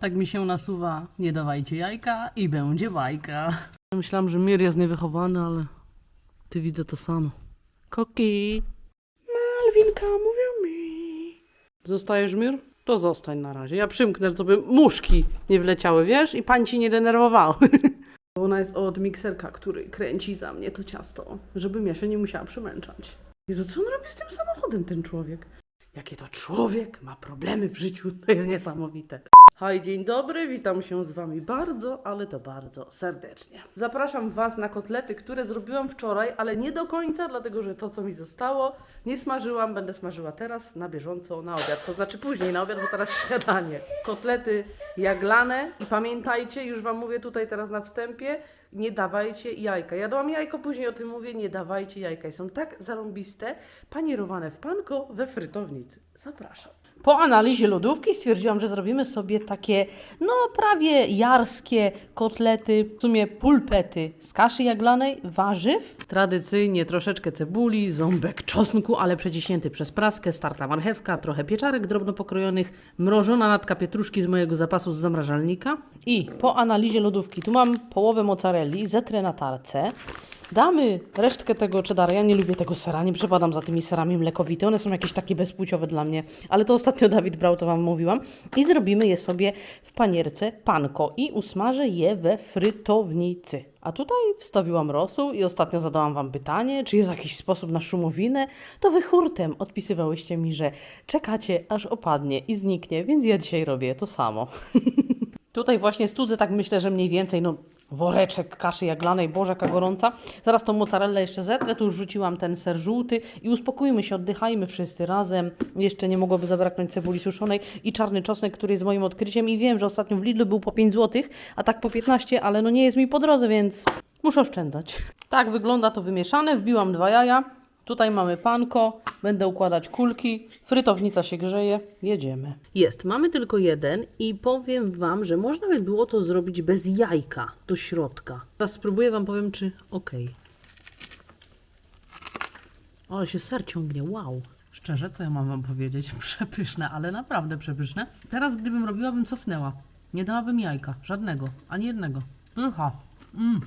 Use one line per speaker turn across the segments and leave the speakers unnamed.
Tak mi się nasuwa, nie dawajcie jajka i będzie bajka. Myślałam, że Mir jest niewychowany, ale ty widzę to samo. Koki. Malwinka, mówią mi. Zostajesz, Mir? To zostań na razie. Ja przymknę, żeby muszki nie wleciały, wiesz? I pani ci nie denerwowały. Bo Ona jest od mikserka, który kręci za mnie to ciasto, żebym ja się nie musiała przemęczać. Jezu, co on robi z tym samochodem, ten człowiek? Jakie to człowiek ma problemy w życiu, to jest niesamowite. Hej, dzień dobry, witam się z Wami bardzo, ale to bardzo serdecznie. Zapraszam Was na kotlety, które zrobiłam wczoraj, ale nie do końca, dlatego że to, co mi zostało, nie smażyłam, będę smażyła teraz na bieżąco na obiad. To znaczy później na obiad, bo teraz śniadanie. Kotlety jaglane i pamiętajcie, już Wam mówię tutaj teraz na wstępie, nie dawajcie jajka. Jadłam jajko, później o tym mówię, nie dawajcie jajka. Są tak zarąbiste, panierowane w panko we frytownicy. Zapraszam. Po analizie lodówki stwierdziłam, że zrobimy sobie takie, no prawie jarskie kotlety, w sumie pulpety z kaszy jaglanej, warzyw. Tradycyjnie troszeczkę cebuli, ząbek czosnku, ale przeciśnięty przez praskę, starta marchewka, trochę pieczarek drobno pokrojonych, mrożona natka pietruszki z mojego zapasu z zamrażalnika. I po analizie lodówki, tu mam połowę mozzarelli, zetrę na tarce. Damy resztkę tego cheddara. Ja nie lubię tego sera, nie przepadam za tymi serami mlekowite. One są jakieś takie bezpłciowe dla mnie, ale to ostatnio Dawid brał, to Wam mówiłam. I zrobimy je sobie w panierce panko i usmażę je we frytownicy. A tutaj wstawiłam rosół i ostatnio zadałam Wam pytanie, czy jest jakiś sposób na szumowinę. To Wy hurtem odpisywałyście mi, że czekacie aż opadnie i zniknie, więc ja dzisiaj robię to samo. Tutaj właśnie studzę, tak myślę, że mniej więcej, no woreczek kaszy jaglanej, boże jaka gorąca. Zaraz tą mozzarellę jeszcze zetrę, tu już wrzuciłam ten ser żółty i uspokójmy się, oddychajmy wszyscy razem. Jeszcze nie mogłoby zabraknąć cebuli suszonej i czarny czosnek, który jest moim odkryciem i wiem, że ostatnio w Lidlu był po 5 zł, a tak po 15, ale no nie jest mi po drodze, więc muszę oszczędzać. Tak wygląda to wymieszane, wbiłam dwa jaja. Tutaj mamy panko, będę układać kulki, frytownica się grzeje, jedziemy. Jest, mamy tylko jeden i powiem Wam, że można by było to zrobić bez jajka do środka. Teraz spróbuję Wam, powiem czy ok. Ale się ser ciągnie, wow. Szczerze, co ja mam Wam powiedzieć? Przepyszne, ale naprawdę przepyszne. Teraz gdybym robiła, bym cofnęła. Nie dałabym jajka, żadnego, ani jednego. Pycha. Mm.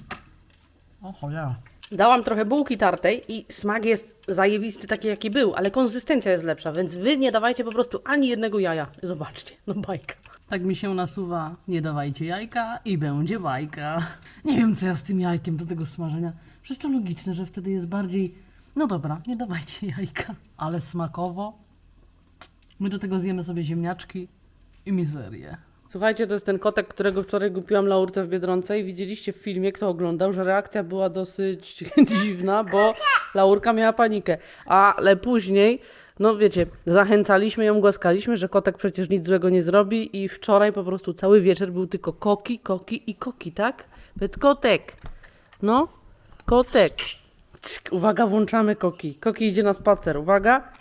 O cholera. Dałam trochę bułki tartej i smak jest zajebisty taki jaki był, ale konsystencja jest lepsza, więc wy nie dawajcie po prostu ani jednego jaja. Zobaczcie, no bajka. Tak mi się nasuwa, nie dawajcie jajka i będzie bajka. Nie wiem co ja z tym jajkiem do tego smażenia. Przecież to logiczne, że wtedy jest bardziej... No dobra, nie dawajcie jajka, ale smakowo. My do tego zjemy sobie ziemniaczki i mizerię. Słuchajcie, to jest ten kotek, którego wczoraj kupiłam Laurce w Biedronce i widzieliście w filmie, kto oglądał, że reakcja była dosyć dziwna, bo Laurka miała panikę. Ale później, no wiecie, zachęcaliśmy ją, głaskaliśmy, że kotek przecież nic złego nie zrobi i wczoraj po prostu cały wieczór był tylko koki, koki i koki, tak? Powiedz kotek. No, kotek. Uwaga, włączamy koki. Koki idzie na spacer, uwaga.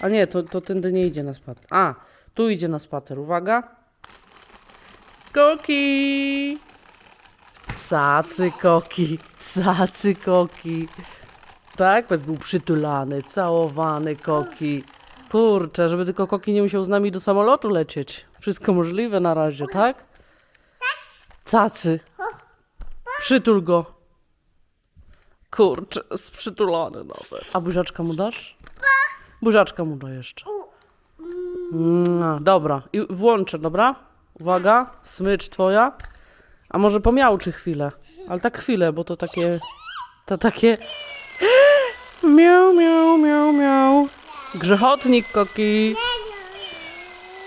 A nie, to, to tędy nie idzie na spacer. A, tu idzie na spacer, uwaga. Koki! Cacy koki, cacy koki. Tak, bez był przytulany, całowany koki. Kurczę, żeby tylko koki nie musiał z nami do samolotu lecieć. Wszystko możliwe na razie, tak? Cacy. Przytul go. Kurczę, jest przytulany nawet. A buziaczka mu dasz? Buziaczka mu da jeszcze. Mm, dobra, i włączę, dobra? Uwaga, smycz twoja. A może pomiałczy chwilę. Ale tak chwilę, bo to takie... To takie... Miau, miau, miau, miau. Grzechotnik koki.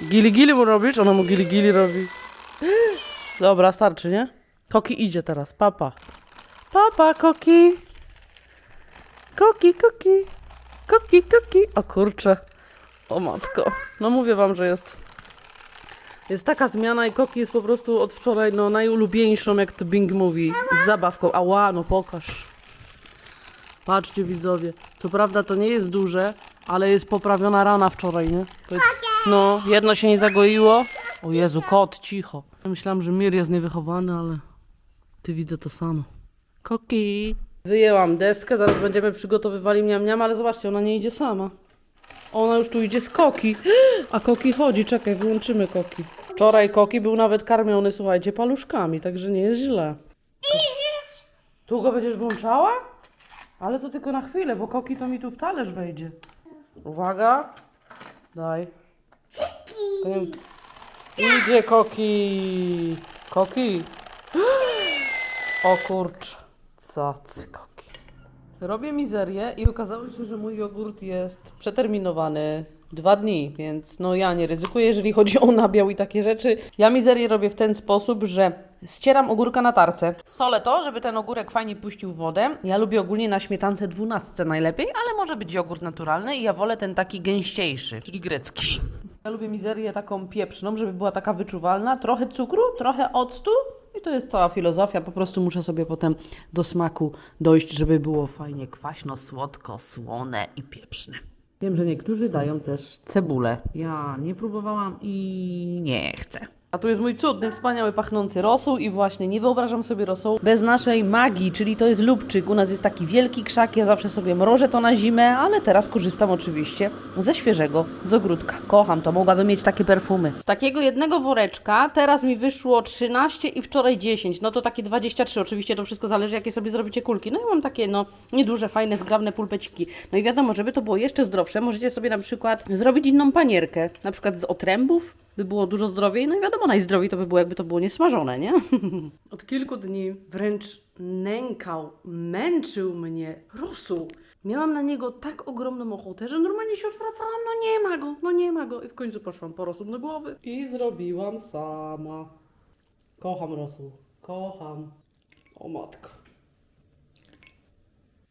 Gili gili mu robisz? Ona mu gili gili robi. Dobra, starczy, nie? Koki idzie teraz, papa. Papa, koki. Koki, koki. Koki, koki. O kurczę. O matko. No mówię wam, że jest jest taka zmiana i Koki jest po prostu od wczoraj no, najulubieńszą, jak to Bing mówi, z zabawką. Ała, no pokaż. Patrzcie widzowie, co prawda to nie jest duże, ale jest poprawiona rana wczoraj, nie? To jest, no, jedno się nie zagoiło. O Jezu, kot, cicho. Myślałam, że Mir jest niewychowany, ale ty widzę to samo. Koki. Wyjęłam deskę, zaraz będziemy przygotowywali miam miam, ale zobaczcie, ona nie idzie sama. Ona już tu idzie z Koki. A Koki chodzi, czekaj, wyłączymy Koki. Wczoraj Koki był nawet karmiony, słuchajcie, paluszkami, także nie jest źle. Tu go będziesz włączała? Ale to tylko na chwilę, bo Koki to mi tu w talerz wejdzie. Uwaga. Daj. Idzie Koki. Koki. O kurcz. Cacy Koki. Robię mizerię i okazało się, że mój jogurt jest przeterminowany dwa dni, więc no ja nie ryzykuję, jeżeli chodzi o nabiał i takie rzeczy. Ja mizerię robię w ten sposób, że ścieram ogórka na tarce. Solę to, żeby ten ogórek fajnie puścił wodę. Ja lubię ogólnie na śmietance dwunastce najlepiej, ale może być jogurt naturalny i ja wolę ten taki gęściejszy, czyli grecki. Ja lubię mizerię taką pieprzną, żeby była taka wyczuwalna. Trochę cukru, trochę octu to jest cała filozofia. Po prostu muszę sobie potem do smaku dojść, żeby było fajnie kwaśno, słodko, słone i pieprzne. Wiem, że niektórzy dają też cebulę. Ja nie próbowałam i nie chcę. A tu jest mój cudny, wspaniały, pachnący rosół i właśnie nie wyobrażam sobie rosołu bez naszej magii, czyli to jest lubczyk. U nas jest taki wielki krzak, ja zawsze sobie mrożę to na zimę, ale teraz korzystam oczywiście ze świeżego, z ogródka. Kocham to, mogłabym mieć takie perfumy. Z takiego jednego woreczka teraz mi wyszło 13 i wczoraj 10, no to takie 23. Oczywiście to wszystko zależy, jakie sobie zrobicie kulki. No ja mam takie, no, nieduże, fajne, zgrabne pulpeciki. No i wiadomo, żeby to było jeszcze zdrowsze, możecie sobie na przykład zrobić inną panierkę, na przykład z otrębów, by było dużo zdrowiej. No i wiadomo, najzdrowiej to by było, jakby to było niesmażone, nie? Od kilku dni wręcz nękał, męczył mnie rosół. Miałam na niego tak ogromną ochotę, że normalnie się odwracałam, no nie ma go, no nie ma go. I w końcu poszłam po rosół do głowy. I zrobiłam sama. Kocham rosół, kocham. O matko.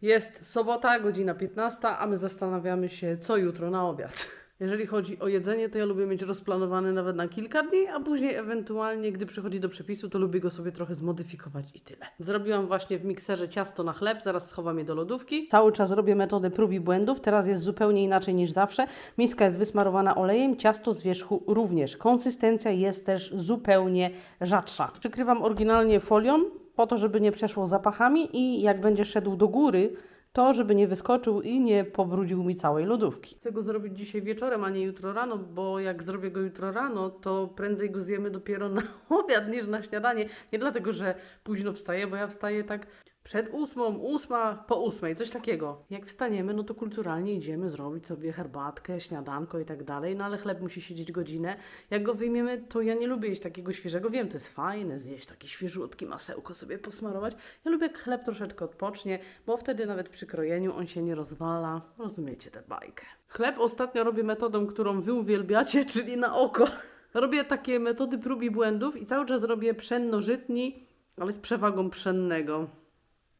Jest sobota, godzina 15, a my zastanawiamy się, co jutro na obiad. Jeżeli chodzi o jedzenie, to ja lubię mieć rozplanowane nawet na kilka dni, a później ewentualnie, gdy przychodzi do przepisu, to lubię go sobie trochę zmodyfikować i tyle. Zrobiłam właśnie w mikserze ciasto na chleb, zaraz schowam je do lodówki. Cały czas robię metodę prób i błędów, teraz jest zupełnie inaczej niż zawsze. Miska jest wysmarowana olejem, ciasto z wierzchu również. Konsystencja jest też zupełnie rzadsza. Przykrywam oryginalnie folią, po to, żeby nie przeszło zapachami i jak będzie szedł do góry, to żeby nie wyskoczył i nie pobrudził mi całej lodówki. Chcę go zrobić dzisiaj wieczorem, a nie jutro rano, bo jak zrobię go jutro rano, to prędzej go zjemy dopiero na obiad niż na śniadanie. Nie dlatego, że późno wstaję, bo ja wstaję tak przed ósmą, ósma po ósmej, coś takiego. Jak wstaniemy, no to kulturalnie idziemy zrobić sobie herbatkę, śniadanko i tak dalej, no ale chleb musi siedzieć godzinę. Jak go wyjmiemy, to ja nie lubię jeść takiego świeżego. Wiem, to jest fajne, zjeść taki świeżutki masełko sobie posmarować. Ja lubię, jak chleb troszeczkę odpocznie, bo wtedy nawet przy krojeniu on się nie rozwala. Rozumiecie tę bajkę. Chleb ostatnio robię metodą, którą wy uwielbiacie, czyli na oko. Robię takie metody prób i błędów i cały czas robię pszenno-żytni, ale z przewagą pszennego.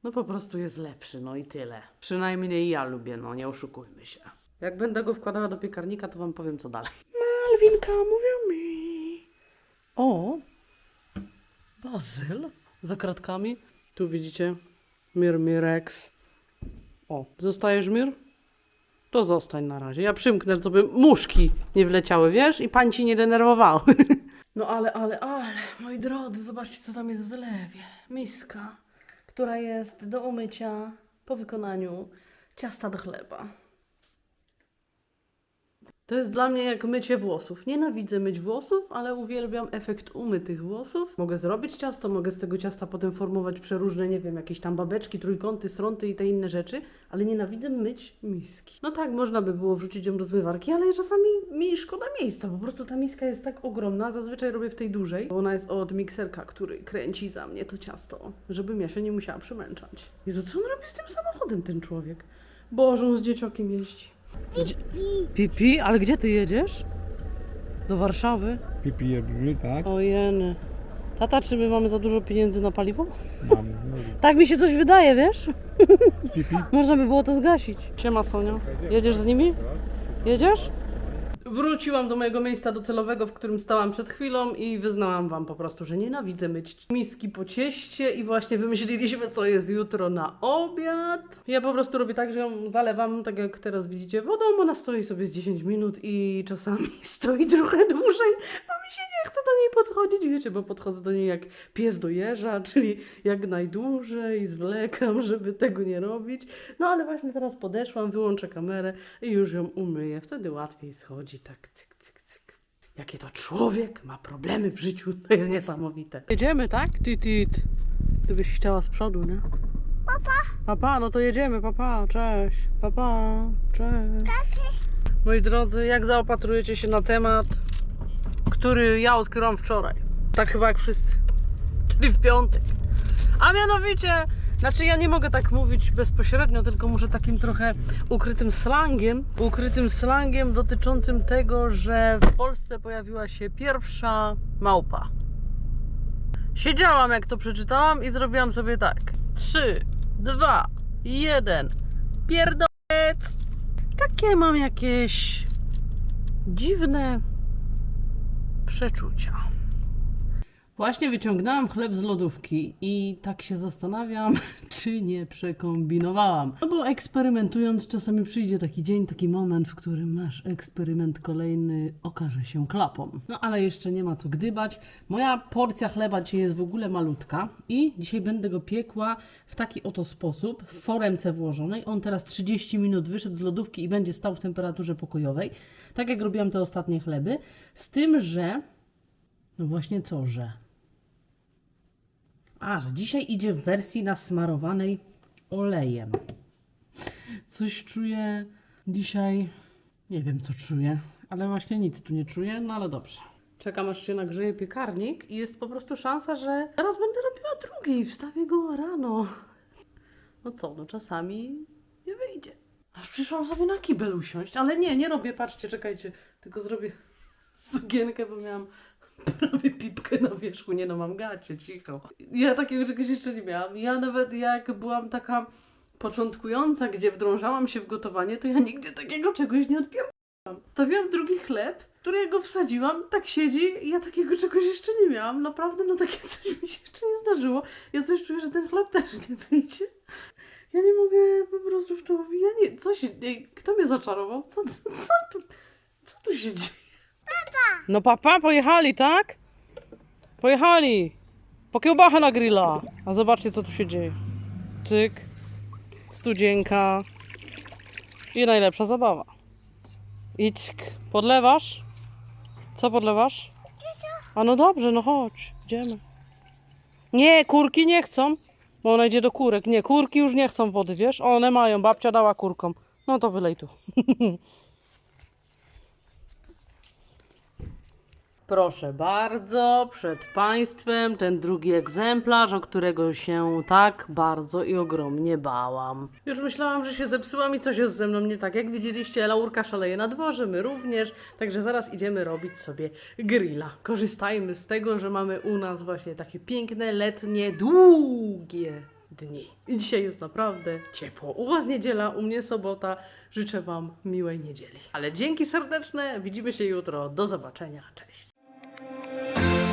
No po prostu jest lepszy, no i tyle. Przynajmniej ja lubię, no nie oszukujmy się. Jak będę go wkładała do piekarnika, to wam powiem co dalej. Malwinka, mówią mi. O, bazyl za kratkami. Tu widzicie Mir Mirex. O, zostajesz Mir? To zostań na razie. Ja przymknę, żeby muszki nie wleciały, wiesz? I pań ci nie denerwowały. No ale, ale, ale, moi drodzy, zobaczcie, co tam jest w zlewie. Miska, która jest do umycia po wykonaniu ciasta do chleba. To jest dla mnie jak mycie włosów. Nienawidzę myć włosów, ale uwielbiam efekt umytych włosów. Mogę zrobić ciasto, mogę z tego ciasta potem formować przeróżne, nie wiem, jakieś tam babeczki, trójkąty, srąty i te inne rzeczy, ale nienawidzę myć miski. No tak, można by było wrzucić ją do zmywarki, ale czasami mi szkoda miejsca. Po prostu ta miska jest tak ogromna, zazwyczaj robię w tej dużej, bo ona jest od mikserka, który kręci za mnie to ciasto, żebym ja się nie musiała przemęczać. Jezu, co on robi z tym samochodem, ten człowiek? Boże, on z dzieciokiem jeździ. Gdzie... Pipi, ale gdzie ty jedziesz? Do Warszawy?
Pipi robimy, tak?
Ojeny. Tata, czy my mamy za dużo pieniędzy na paliwo?
Mamy.
Tak mi się coś wydaje, wiesz?
Pipi?
Można by było to zgasić. Siema Sonia. Jedziesz z nimi? Jedziesz? Wróciłam do mojego miejsca docelowego, w którym stałam przed chwilą i wyznałam wam po prostu, że nienawidzę myć miski po cieście i właśnie wymyśliliśmy, co jest jutro na obiad. Ja po prostu robię tak, że ją zalewam, tak jak teraz widzicie, wodą, ona stoi sobie z 10 minut i czasami stoi trochę dłużej, bo mi się nie chce do niej podchodzić, wiecie, bo podchodzę do niej jak pies do jeża, czyli jak najdłużej, zwlekam, żeby tego nie robić. No ale właśnie teraz podeszłam, wyłączę kamerę i już ją umyję. Wtedy łatwiej schodzi, tak cyk, cyk, cyk. Jakie to człowiek ma problemy w życiu, to jest niesamowite. Jedziemy, tak? Ty. Ty byś chciała z przodu, nie? Papa. Papa, no to jedziemy, papa, cześć. Papa, cześć. Moi drodzy, jak zaopatrujecie się na temat, który ja odkryłam wczoraj? Tak chyba jak wszyscy. Czyli w piątek. A mianowicie, znaczy ja nie mogę tak mówić bezpośrednio, tylko muszę takim trochę ukrytym slangiem, ukrytym slangiem dotyczącym tego, że w Polsce pojawiła się pierwsza małpa. Siedziałam jak to przeczytałam i zrobiłam sobie tak. 3, 2, 1. Pierdolec! Takie mam jakieś dziwne 不是主角。Właśnie wyciągnęłam chleb z lodówki i tak się zastanawiam, czy nie przekombinowałam. No bo eksperymentując, czasami przyjdzie taki dzień, taki moment, w którym nasz eksperyment kolejny okaże się klapą. No ale jeszcze nie ma co gdybać. Moja porcja chleba dzisiaj jest w ogóle malutka i dzisiaj będę go piekła w taki oto sposób, w foremce włożonej. On teraz 30 minut wyszedł z lodówki i będzie stał w temperaturze pokojowej, tak jak robiłam te ostatnie chleby. Z tym, że no właśnie co, że? A, że dzisiaj idzie w wersji nasmarowanej olejem. Coś czuję dzisiaj. Nie wiem, co czuję, ale właśnie nic tu nie czuję, no ale dobrze. Czekam, aż się nagrzeje piekarnik i jest po prostu szansa, że zaraz będę robiła drugi. Wstawię go rano. No co, no czasami nie wyjdzie. Aż przyszłam sobie na kibel usiąść, ale nie, nie robię, patrzcie, czekajcie, tylko zrobię sukienkę, bo miałam prawie pipkę na wierzchu, nie no, mam gacie, cicho. Ja takiego czegoś jeszcze nie miałam. Ja nawet jak byłam taka początkująca, gdzie wdrążałam się w gotowanie, to ja nigdy takiego czegoś nie odpierdałam. Stawiłam drugi chleb, który ja go wsadziłam, tak siedzi ja takiego czegoś jeszcze nie miałam. Naprawdę, no takie coś mi się jeszcze nie zdarzyło. Ja coś czuję, że ten chleb też nie wyjdzie. Ja nie mogę po prostu w to... Ja nie... Coś... Kto mnie zaczarował? Co, co, co tu... Co tu się dzieje? No papa, pojechali, tak? Pojechali. Po kiełbachę na grilla. A zobaczcie, co tu się dzieje. Cyk. Studzienka. I najlepsza zabawa. I cyk. Podlewasz? Co podlewasz? A no dobrze, no chodź. Idziemy. Nie, kurki nie chcą. Bo ona idzie do kurek. Nie, kurki już nie chcą wody, wiesz? One mają, babcia dała kurkom. No to wylej tu. Proszę bardzo, przed Państwem ten drugi egzemplarz, o którego się tak bardzo i ogromnie bałam. Już myślałam, że się zepsułam i coś jest ze mną nie tak. Jak widzieliście, Laurka szaleje na dworze, my również, także zaraz idziemy robić sobie grilla. Korzystajmy z tego, że mamy u nas właśnie takie piękne, letnie, długie dni. I dzisiaj jest naprawdę ciepło. U Was niedziela, u mnie sobota. Życzę Wam miłej niedzieli. Ale dzięki serdeczne, widzimy się jutro. Do zobaczenia, cześć.